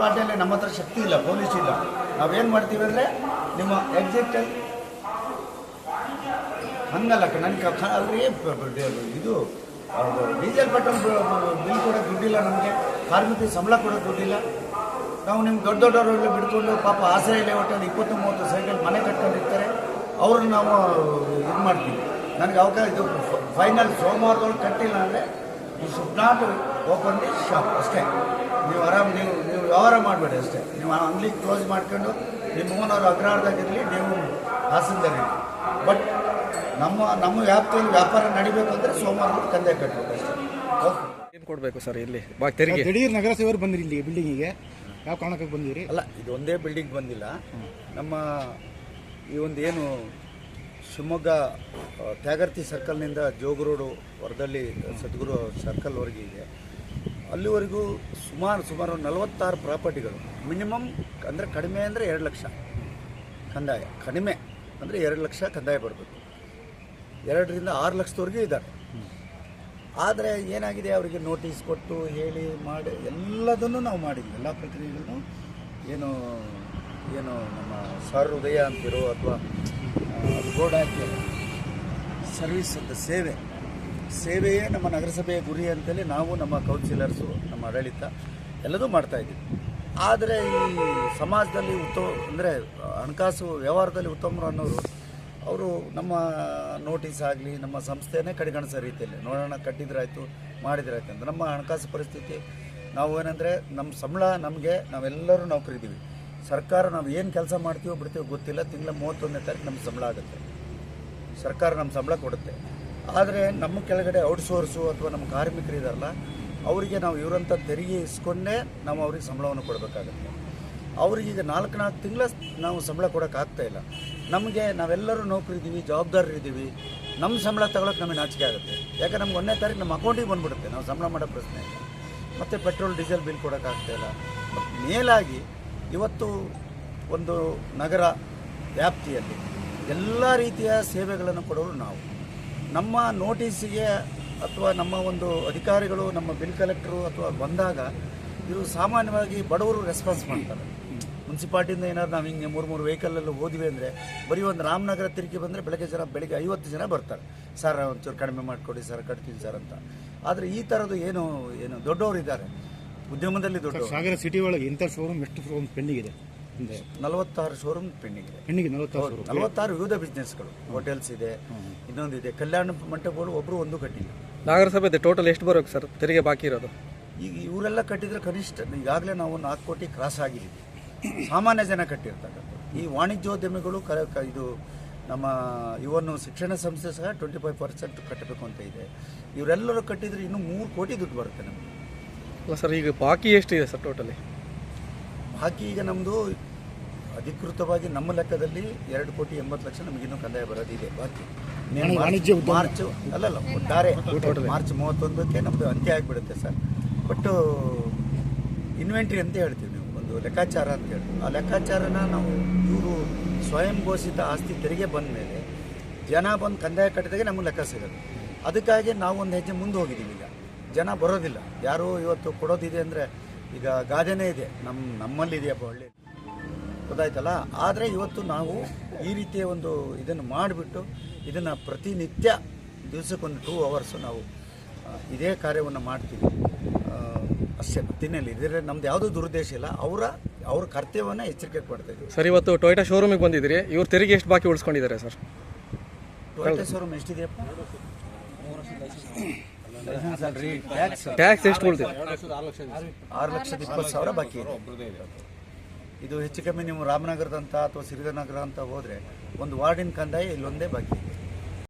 ಮುನ್ಸಿಪಾಲ್ಟಿಯಲ್ಲಿ ನಮ್ಮ ಹತ್ರ ಶಕ್ತಿ ಇಲ್ಲ, ಪೊಲೀಸ್ ಇಲ್ಲ. ನಾವೇನು ಮಾಡ್ತೀವಿ ಅಂದರೆ ನಿಮ್ಮ ಎಕ್ಸಿಟಲ್ಲಿ ಹಂಗಲ್ಲ ನನಗೆ ಇದು ಡೀಸೆಲ್ ಪೆಟ್ರೋಲ್ ಬಿಲ್ ಕೊಡೋಕೆ ದುಡ್ಡಿಲ್ಲ ನಮಗೆ. ಕಾರ್ಮಿಕರಿಗೆ ಸಂಬಳ ಕೊಡೋಕೆ ದುಡ್ಡಿಲ್ಲ. ನಾವು ನಿಮ್ಮ ದೊಡ್ಡ ದೊಡ್ಡವರೆಲ್ಲ ಬಿಡ್ಕೊಂಡು ಪಾಪ ಆಶ್ರಯ ಲೇಔಟಲ್ಲಿ ಇಪ್ಪತ್ತು ಮೂವತ್ತು ಸೈಕಲ್ ಮನೆ ಕಟ್ಕೊಂಡಿರ್ತಾರೆ. ಅವ್ರನ್ನ ನಾವು ಇದು ಮಾಡ್ತೀವಿ. ನನಗೆ ಅವಕಾಶ ಇದು ಫೈನಲ್ ಸೋಮವಾರದೊಳಗೆ ಕಟ್ಟಿಲ್ಲ ಅಂದರೆ you should not open shop ಅಷ್ಟೇ. ನೀವು ಆರಾಮ್ ನೀವು ವ್ಯವಹಾರ ಮಾಡಬೇಡಿ ಅಷ್ಟೇ. ನೀವು ಅಂಗಡಿ ಕ್ಲೋಸ್ ಮಾಡ್ಕೊಂಡು ನಿಮ್ಮ ಓನರ್ ಅಗ್ರಹಾರದಾಗಿರಲಿ ನೀವು ಹಾಸನದಾಗಿರಲಿ ಬಟ್ ನಮ್ಮ ನಮ್ಮ ವ್ಯಾಪ್ತಿಯಲ್ಲಿ ವ್ಯಾಪಾರ ನಡಿಬೇಕು ಅಂದರೆ ಸೋಮವಾರ ಕಂದೆ ಕಟ್ಟಬೇಕು ಅಷ್ಟೇ. ಓಕೆ ಏನು ಕೊಡಬೇಕು ಸರ್ ಇಲ್ಲಿ? ತೆರಿಗೆ. ದಿಢೀರ್ ನಗರಸಭೆಯವರು ಬಂದಿರಿ ಇಲ್ಲಿ ಬಿಲ್ಡಿಂಗಿಗೆ ಯಾವ ಕಾರಣಕ್ಕೆ ಬಂದಿರಿ? ಅಲ್ಲ ಇದು ಒಂದೇ ಬಿಲ್ಡಿಂಗ್ ಬಂದಿಲ್ಲ. ನಮ್ಮ ಈ ಒಂದು ಏನು ಶಿವಮೊಗ್ಗ ತ್ಯಾಗರ್ತಿ ಸರ್ಕಲ್ನಿಂದ ಜೋಗರೋಡು ವರದಳ್ಳಿ ಸದ್ಗುರು ಸರ್ಕಲ್ವರೆಗೆ ಇದೆ. ಅಲ್ಲಿವರೆಗೂ ಸುಮಾರು ಸುಮಾರು ನಲವತ್ತಾರು ಪ್ರಾಪರ್ಟಿಗಳು. ಮಿನಿಮಮ್ ಅಂದರೆ ಕಡಿಮೆ ಅಂದರೆ ಎರಡು ಲಕ್ಷ. ಕಂದಾಯ. ಕಡಿಮೆ ಅಂದರೆ ಎರಡು ಲಕ್ಷ ಕಂದಾಯ ಬರಬೇಕು. ಎರಡರಿಂದ ಆರು ಲಕ್ಷದವರೆಗೂ ಇದ್ದಾರೆ. ಆದರೆ ಏನಾಗಿದೆ? ಅವರಿಗೆ ನೋಟಿಸ್ ಕೊಟ್ಟು ಹೇಳಿ ಮಾಡಿ ಎಲ್ಲದನ್ನು ನಾವು ಮಾಡಿದ್ವಿ. ಎಲ್ಲ ಪ್ರಕ್ರಿಯೆಗಳನ್ನು ಏನು ಏನು ನಮ್ಮ ಸರ್ ಉದಯ ಅಂತಿರೋ ಅಥವಾ ಹಾಕಿ, ಸರ್ವಿಸ್ ಅಂತ ಸೇವೆ ಸೇವೆಯೇ ನಮ್ಮ ನಗರಸಭೆಯ ಗುರಿ ಅಂತೇಳಿ ನಾವು ನಮ್ಮ ಕೌನ್ಸಿಲರ್ಸು, ನಮ್ಮ ಆಡಳಿತ ಎಲ್ಲದೂ ಮಾಡ್ತಾ ಇದ್ದೀವಿ. ಆದರೆ ಈ ಸಮಾಜದಲ್ಲಿ ಉತ್ತಮ, ಅಂದರೆ ಹಣಕಾಸು ವ್ಯವಹಾರದಲ್ಲಿ ಉತ್ತಮರು ಅನ್ನೋರು, ಅವರು ನಮ್ಮ ನೋಟಿಸ್ ಆಗಲಿ, ನಮ್ಮ ಸಂಸ್ಥೆನೇ ಕಡೆಗಣಿಸೋ ರೀತಿಯಲ್ಲಿ, ನೋಡೋಣ ಕಟ್ಟಿದ್ರಾಯ್ತು, ಮಾಡಿದ್ರಾಯ್ತು ಅಂತ. ನಮ್ಮ ಹಣಕಾಸು ಪರಿಸ್ಥಿತಿ, ನಾವು ಏನಂದರೆ ನಮ್ಮ ಸಂಬಳ ನಮಗೆ, ನಾವೆಲ್ಲರೂ ನೌಕರಿದ್ದೀವಿ. ಸರ್ಕಾರ ನಾವು ಏನು ಕೆಲಸ ಮಾಡ್ತೀವೋ ಬಿಡ್ತೀವೋ ಗೊತ್ತಿಲ್ಲ. ತಿಂಗಳ ಮೂವತ್ತೊಂದನೇ ತಾರೀಕು ನಮ್ಮ ಸಂಬಳ ಆಗುತ್ತೆ. ಸರ್ಕಾರ ನಮ್ಮ ಸಂಬಳ ಕೊಡುತ್ತೆ. ಆದರೆ ನಮ್ಮ ಕೆಳಗಡೆ ಔಟ್ಸೋರ್ಸು ಅಥವಾ ನಮ್ಮ ಕಾರ್ಮಿಕರು ಇದಾರಲ್ಲ, ಅವರಿಗೆ ನಾವು ಇವರಂಥ ತೆರಿಗೆ ಇಸ್ಕೊಂಡೇ ನಾವು ಅವ್ರಿಗೆ ಸಂಬಳವನ್ನು ಕೊಡಬೇಕಾಗತ್ತೆ. ಅವ್ರಿಗೀಗ ನಾಲ್ಕು ನಾಲ್ಕು ತಿಂಗಳ ನಾವು ಸಂಬಳ ಕೊಡೋಕ್ಕಾಗ್ತಾ ಇಲ್ಲ. ನಮಗೆ ನಾವೆಲ್ಲರೂ ನೌಕರಿದ್ದೀವಿ ಜವಾಬ್ದಾರರಿದ್ದೀವಿ ನಮ್ಮ ಸಂಬಳ ತಗೊಳಕ್ಕೆ ನಮಗೆ ನಾಚಿಕೆ ಆಗುತ್ತೆ. ಯಾಕೆ ನಮ್ಗೆ ಒಂದನೇ ತಾರೀಕು ನಮ್ಮ ಅಕೌಂಟಿಗೆ ಬಂದುಬಿಡುತ್ತೆ, ನಾವು ಸಂಬಳ ಮಾಡೋ ಪ್ರಶ್ನೆ ಇಲ್ಲ. ಮತ್ತು ಪೆಟ್ರೋಲ್, ಡೀಸೆಲ್ ಬಿಲ್ ಕೊಡೋಕ್ಕಾಗ್ತಾ ಇಲ್ಲ. ಮೇಲಾಗಿ ಇವತ್ತು ಒಂದು ನಗರ ವ್ಯಾಪ್ತಿಯಲ್ಲಿ ಎಲ್ಲ ರೀತಿಯ ಸೇವೆಗಳನ್ನು ಕೊಡೋರು ನಾವು. ನಮ್ಮ ನೋಟಿಸಿಗೆ ಅಥವಾ ನಮ್ಮ ಒಂದು ಅಧಿಕಾರಿಗಳು ನಮ್ಮ ಬಿಲ್ ಕಲೆಕ್ಟರು ಅಥವಾ ಬಂದಾಗ ಇವರು ಸಾಮಾನ್ಯವಾಗಿ ಬಡವರು ರೆಸ್ಪಾನ್ಸ್ ಮಾಡ್ತಾರೆ. ಮುನ್ಸಿಪಾಲ್ಟಿಯಿಂದ ಏನಾದ್ರು ನಾವು ಹಿಂಗೆ ಮೂರು ಮೂರು ವೆಹಿಕಲಲ್ಲಿ ಹೋದ್ವಿ ಅಂದರೆ ಬರೀ ಒಂದು ರಾಮನಗರ ತಿರುಗಿ ಬಂದರೆ ಬೆಳಗ್ಗೆ ಜನ ಬೆಳಗ್ಗೆ ಐವತ್ತು ಜನ ಬರ್ತಾರೆ. ಸರ್ ಒಂಚೂರು ಕಡಿಮೆ ಮಾಡಿಕೊಡಿ ಸರ್ ಕಟ್ತೀನಿ ಸರ್ ಅಂತ. ಆದರೆ ಈ ಥರದ್ದು ಏನು ಏನು ದೊಡ್ಡವರು ಇದ್ದಾರೆ ಉದ್ಯಮದಲ್ಲಿ ದೊಡ್ಡ ಸಾಗರ ಸಿಟಿ ಒಳಗೆ ಇಂಥ ಶೋರೂಮ್ ಎಷ್ಟು ಶೋರೂಮ್ ಪೆಂಡಿಂಗ್ ಇದೆ? ನಲವತ್ತಾರು ಶೋರೂಮ್ ಪೆಂಡಿಂಗ್ ಇದೆ ಹೆಣ್ಣಿಗೆ ನಲವತ್ತಾರು ನಲವತ್ತಾರು ವಿವಿಧ ಬಿಸ್ನೆಸ್ಗಳು ಹೋಟೆಲ್ಸ್ ಇದೆ ಇನ್ನೊಂದಿದೆ. ಕಲ್ಯಾಣ ಮಂಟಪಗಳು ಒಬ್ಬರು ಒಂದು ಕಟ್ಟಿಲ್ಲ. ನಗರಸಭೆ ಟೋಟಲ್ ಎಷ್ಟು ಬರಬೇಕು ಸರ್? ತೆರಿಗೆ ಬಾಕಿ ಇರೋದು? ಈಗ ಇವರೆಲ್ಲ ಕಟ್ಟಿದ್ರೆ ಕನಿಷ್ಠ ಈಗಾಗಲೇ ನಾವು ನಾಲ್ಕು ಕೋಟಿ ಕ್ರಾಸ್ ಆಗಿದ್ದೀವಿ. ಸಾಮಾನ್ಯ ಜನ ಕಟ್ಟಿರ್ತಕ್ಕಂಥ ಈ ವಾಣಿಜ್ಯೋದ್ಯಮಿಗಳು ಕ ಕ- ಇದು ನಮ್ಮ ಇವನ್ನು ಶಿಕ್ಷಣ ಸಂಸ್ಥೆ ಸಹ ಟ್ವೆಂಟಿ ಫೈವ್ ಪರ್ಸೆಂಟ್ ಕಟ್ಟಬೇಕು ಅಂತ ಇದೆ. ಇವರೆಲ್ಲರೂ ಕಟ್ಟಿದ್ರೆ ಇನ್ನೂ ಮೂರು ಕೋಟಿ ದುಡ್ಡು ಬರುತ್ತೆ ನಮಗೆ. ಅಲ್ಲ ಸರ್ ಈಗ ಬಾಕಿ ಎಷ್ಟಿದೆ ಸರ್ ಟೋಟಲಿ ಬಾಕಿ ಈಗ ನಮ್ಮದು ಅಧಿಕೃತವಾಗಿ ನಮ್ಮ ಲೆಕ್ಕದಲ್ಲಿ ಎರಡು ಕೋಟಿ ಎಂಬತ್ತು ಲಕ್ಷ ನಮಗಿನ್ನೂ ಕಂದಾಯ ಬರೋದಿದೆ ಬಾಕಿ. ವಾಣಿಜ್ಯ ಮಾರ್ಚ್ ಅಲ್ಲಲ್ಲ ಒಟ್ಟಾರೆ ಮಾರ್ಚ್ ಮೂವತ್ತೊಂದಕ್ಕೆ ನಮ್ಮದು ಅಂತ್ಯ ಆಗಿಬಿಡುತ್ತೆ ಸರ್. ಬಟ್ಟು ಇನ್ವೆಂಟ್ರಿ ಅಂತ ಹೇಳ್ತೀವಿ ನೀವು ಒಂದು ಲೆಕ್ಕಾಚಾರ ಅಂತ ಹೇಳ್ತೀವಿ. ಆ ಲೆಕ್ಕಾಚಾರನ ನಾವು ಇವರು ಸ್ವಯಂ ಘೋಷಿತ ಆಸ್ತಿ ತೆರಿಗೆ ಬಂದ ಮೇಲೆ ಜನ ಬಂದು ಕಂದಾಯ ಕಟ್ಟಿದಾಗ ನಮಗೆ ಲೆಕ್ಕ ಸಿಗೋದು ಅದಕ್ಕಾಗಿ ನಾವು ಒಂದು ಹೆಜ್ಜೆ ಮುಂದೆ ಹೋಗಿದ್ದೀವಿ ಈಗ. ಜನ ಬರೋದಿಲ್ಲ. ಯಾರು ಇವತ್ತು ಕೊಡೋದಿದೆ ಅಂದರೆ ಈಗ ಗಾದೆನೇ ಇದೆ. ನಮ್ಮ ನಮ್ಮಲ್ಲಿ ಇದೆಯಪ್ಪ ಒಳ್ಳೆ. ಗೊತ್ತಾಯ್ತಲ್ಲ? ಆದರೆ ಇವತ್ತು ನಾವು ಈ ರೀತಿಯ ಒಂದು ಇದನ್ನು ಮಾಡಿಬಿಟ್ಟು ಇದನ್ನು ಪ್ರತಿನಿತ್ಯ ದಿವಸಕ್ಕೊಂದು ಟೂ ಅವರ್ಸು ನಾವು ಇದೇ ಕಾರ್ಯವನ್ನು ಮಾಡ್ತೀವಿ. ಅಷ್ಟೇ ಮತ್ತಿನಲ್ಲಿ ಇದರ ನಮ್ದು ಯಾವುದೂ ದುರುದ್ದೇಶ ಇಲ್ಲ. ಅವರ ಅವ್ರ ಕರ್ತವ್ಯವನ್ನ ಎಚ್ಚರಿಕೆ ಕೊಡ್ತಾ ಇದ್ದೀವಿ. ಸರ್ ಇವತ್ತು ಟೊಯೋಟಾ ಶೋರೂಮಿಗೆ ಬಂದಿದ್ದೀರಿ. ಇವ್ರು ತೆರಿಗೆ ಎಷ್ಟು ಬಾಕಿ ಉಳಿಸ್ಕೊಂಡಿದ್ದಾರೆ ಸರ್? ಟೊಯೋಟಾ ಶೋರೂಮ್ ಎಷ್ಟಿದೆಯಪ್ಪ? ಟ್ಯಾಕ್ಸ್ ಎಷ್ಟು ಉಳಿದಿದೆ ಆರು ಲಕ್ಷದ ಇಪ್ಪತ್ತು ಸಾವಿರ ಬಾಕಿ ಇದೆ. ಇದು ಹೆಚ್ಚು ಕಮ್ಮಿ ನೀವು ರಾಮನಗರದಂತ ಅಥವಾ ಸಿರಿಗನಗರ ಅಂತ ಹೋದರೆ ಒಂದು ವಾರ್ಡಿನ ಕಂದಾಯ ಇಲ್ಲೊಂದೇ ಬಾಕಿ